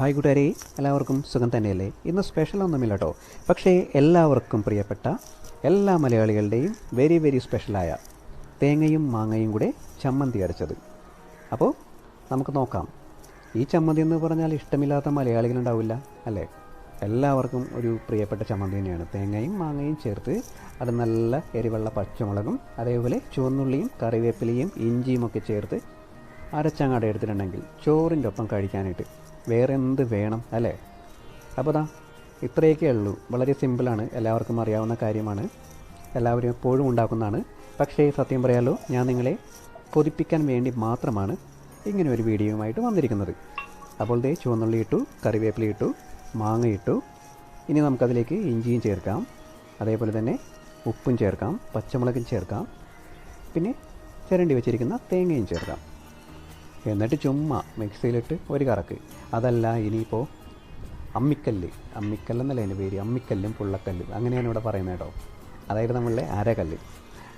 Hi കൂട്ടുകാരെ എല്ലാവർക്കും സുഖം തന്നെയല്ലേ? ഇന്ന് സ്പെഷ്യൽ ഒന്നുമില്ല കേട്ടോ പക്ഷേ എല്ലാവർക്കും പ്രിയപ്പെട്ട എല്ലാ മലയാളികളുടെയും വെരി വെരി സ്പെഷ്യലായ തേങ്ങയും മാങ്ങയും കൂടെ ചമ്മന്തി അരച്ചത്. അപ്പോൾ നമുക്ക് നോക്കാം. ഈ ചമ്മന്തി എന്ന് പറഞ്ഞാൽ ഇഷ്ടമില്ലാത്ത മലയാളികളുണ്ടാവില്ല അല്ലേ? എല്ലാവർക്കും ഒരു പ്രിയപ്പെട്ട ചമ്മന്തി തന്നെയാണ്. തേങ്ങയും മാങ്ങയും ചേർത്ത് അത് നല്ല എരിവെള്ള പച്ചമുളകും അതേപോലെ ചുവന്നുള്ളിയും കറിവേപ്പിലയും ഇഞ്ചിയും ഒക്കെ ചേർത്ത് അരച്ചങ്ങാട് എടുത്തിട്ടുണ്ടെങ്കിൽ ചോറിന്റെ ഒപ്പം കഴിക്കാനായിട്ട് വേറെ എന്ത് വേണം അല്ലേ? അപ്പോൾ ദാ ഇത്രയൊക്കെ ഉള്ളൂ. വളരെ സിമ്പിളാണ്. എല്ലാവർക്കും അറിയാവുന്ന കാര്യമാണ്. എല്ലാവരും എപ്പോഴും ഉണ്ടാക്കുന്നതാണ്. പക്ഷേ സത്യം പറയാലോ ഞാൻ നിങ്ങളെ കൊതിപ്പിക്കാൻ വേണ്ടി മാത്രമാണ് ഇങ്ങനെ ഒരു വീഡിയോയുമായിട്ട് വന്നിരിക്കുന്നത്. അപ്പോൾ ദേ ചുവന്നുള്ളി ഇട്ടു കറിവേപ്പില ഇട്ടു മാങ്ങ ഇട്ടു. ഇനി നമുക്കതിലേക്ക് ഇഞ്ചിയും ചേർക്കാം. അതേപോലെ തന്നെ ഉപ്പും ചേർക്കാം പച്ചമുളകും ചേർക്കാം. പിന്നെ ചിരണ്ടി വെച്ചിരിക്കുന്ന തേങ്ങയും ചേർക്കാം. എന്നിട്ട് ചുമ്മാ മിക്സിയിലിട്ട് ഒരു കറക്ക്. അതല്ല ഇനിയിപ്പോൾ അമ്മിക്കല്ല്. അമ്മിക്കല്ലെന്നല്ല അതിന്റെ പേര്. അമ്മിക്കല്ലും പുള്ളക്കല്ലും. അങ്ങനെയാണ് ഇവിടെ പറയുന്നത് കേട്ടോ. അതായത് നമ്മളുടെ അരകല്ല്.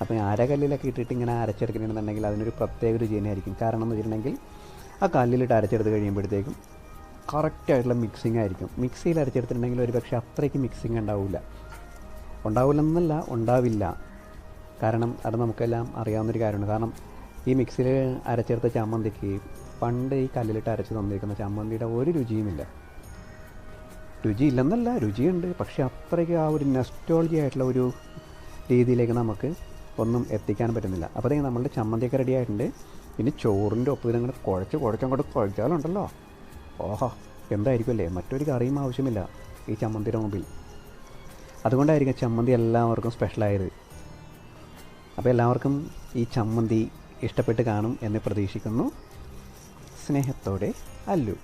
അപ്പോൾ അരകല്ലിലൊക്കെ ഇട്ടിട്ട് ഇങ്ങനെ അരച്ചെടുക്കണമെന്നുണ്ടെങ്കിൽ അതിനൊരു പ്രത്യേക രുചി തന്നെയായിരിക്കും. കാരണം എന്ന് വെച്ചിട്ടുണ്ടെങ്കിൽ ആ കല്ലിലിട്ട് അരച്ചെടുത്ത് കഴിയുമ്പോഴത്തേക്കും കറക്റ്റായിട്ടുള്ള മിക്സിംഗ് ആയിരിക്കും. മിക്സിയിൽ അരച്ചെടുത്തിട്ടുണ്ടെങ്കിൽ ഒരു പക്ഷേ അത്രയ്ക്ക് മിക്സിംഗ് ഉണ്ടാവില്ല ഉണ്ടാവില്ലെന്നല്ല ഉണ്ടാവില്ല. കാരണം അത് നമുക്കെല്ലാം അറിയാവുന്നൊരു കാര്യമാണ്. കാരണം ഈ മിക്സിയിൽ അരച്ചെടുത്ത ചമ്മന്തിക്ക് പണ്ട് ഈ കല്ലിലിട്ട് അരച്ച് തന്നിരിക്കുന്ന ചമ്മന്തിയുടെ ഒരു രുചിയുമില്ല. രുചിയില്ലെന്നല്ല രുചിയുണ്ട്. പക്ഷേ അത്രയ്ക്ക് ആ ഒരു നെസ്റ്റോളജി ആയിട്ടുള്ള ഒരു രീതിയിലേക്ക് നമുക്ക് ഒന്നും എത്തിക്കാൻ പറ്റുന്നില്ല. അപ്പോഴത്തേക്ക് നമ്മളുടെ ചമ്മന്തിയൊക്കെ റെഡി ആയിട്ടുണ്ട്. ഇനി ചോറിന്റെ ഒപ്പം ഇതങ്ങോട്ട് കുഴച്ച് കുഴച്ചങ്ങോട്ട് കുഴച്ചാലുണ്ടല്ലോ. ഓഹോ എന്തായിരിക്കുമല്ലേ? മറ്റൊരു കറിയും ആവശ്യമില്ല ഈ ചമ്മന്തിയുടെ മുമ്പിൽ. അതുകൊണ്ടായിരിക്കും ചമ്മന്തി എല്ലാവർക്കും സ്പെഷ്യലായത് അപ്പോൾ എല്ലാവർക്കും ഈ ചമ്മന്തി ഇഷ്ടപ്പെട്ട് കാണും എന്ന് പ്രതീക്ഷിക്കുന്നു. സ്നേഹത്തോടെ അല്ലു.